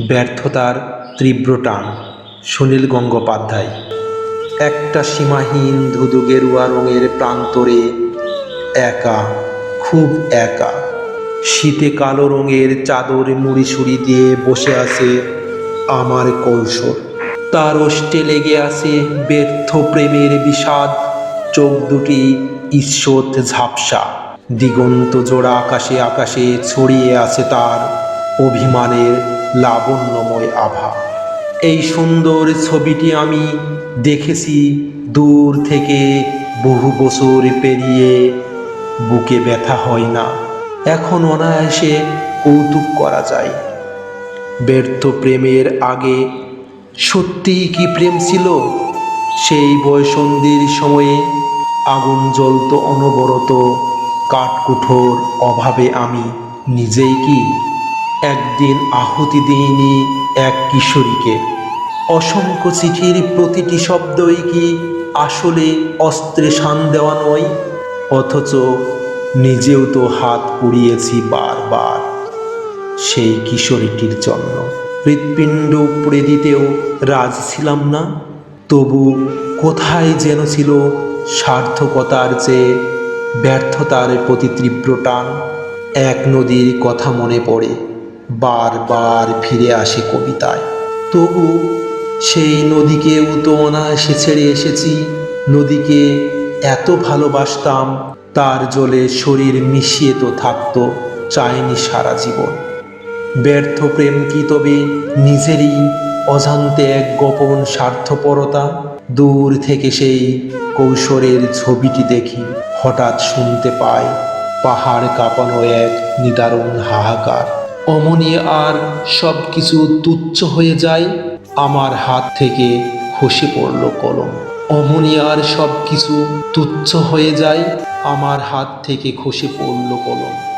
ব্যর্থতার তীব্র টান, সুনীল গঙ্গোপাধ্যায়। একটা সীমাহীন ধুধু গেরুয়া রঙের প্রান্তরে একা, খুব একা। শীতে কালো রঙের চাদর মুড়িসুড়ি দিয়ে বসে আছে আমার কৌশল তার ওষ্ঠে লেগে আছে ব্যর্থ প্রেমের বিষাদ, চোখ দুটি ঈষৎ ঝাপসা। দিগন্ত জোড়া আকাশে আকাশে ছড়িয়ে আছে তার অভিমানের লাবণ্যময় আভা। এই সুন্দর ছবিটি আমি দেখেছি দূর থেকে বহু বছর পেরিয়ে বুকে ব্যথা হয় না। এখন অনায়াসে কৌতুক করা যায়। ব্যর্থ প্রেমের আগে সত্যিই কি প্রেম ছিল? সেই বয়সন্ধির সময়ে আগুন জ্বলত অনবরত, কাঠকুঠোর অভাবে আমি নিজেই কি একদিন আহুতি দিইনি এক কিশোরীকে। অসংখ্য চিঠির প্রতিটি শব্দই কি আসলে অস্ত্রে শান দেওয়া নয়? অথচ নিজেও তো হাত পুড়িয়েছি বারবার সেই কিশোরীটির জন্য। হৃৎপিণ্ড উপড়ে দিতেও রাজ ছিলাম না। তবু কোথায় যেন ছিল সার্থকতার চেয়ে ব্যর্থতার প্রতি তীব্র টান। এক নদীর কথা মনে পড়ে। বারবার ফিরে আসে কবিতায়। তবু সেই নদীকেও তো অনায়াসে ছেড়ে এসেছি। নদীকে এত ভালোবাসতাম, তার জলে শরীর মিশিয়ে তো থাকতো, চায়নি সারা জীবন। ব্যর্থ প্রেম কি তবে নিজেরই অজান্তে এক গোপন স্বার্থপরতা? দূর থেকে সেই কৌশলের ছবিটি দেখি, হঠাৎ শুনতে পাই পাহাড় কাঁপানো এক নিদারুণ হাহাকার। অমনি আর সব কিছু তুচ্ছ হয়ে যায়। আমার হাত থেকে খসে পড়ল কলম। অমনি আর সব কিছু তুচ্ছ হয়ে যায়। আমার হাত থেকে খসে পড়ল কলম।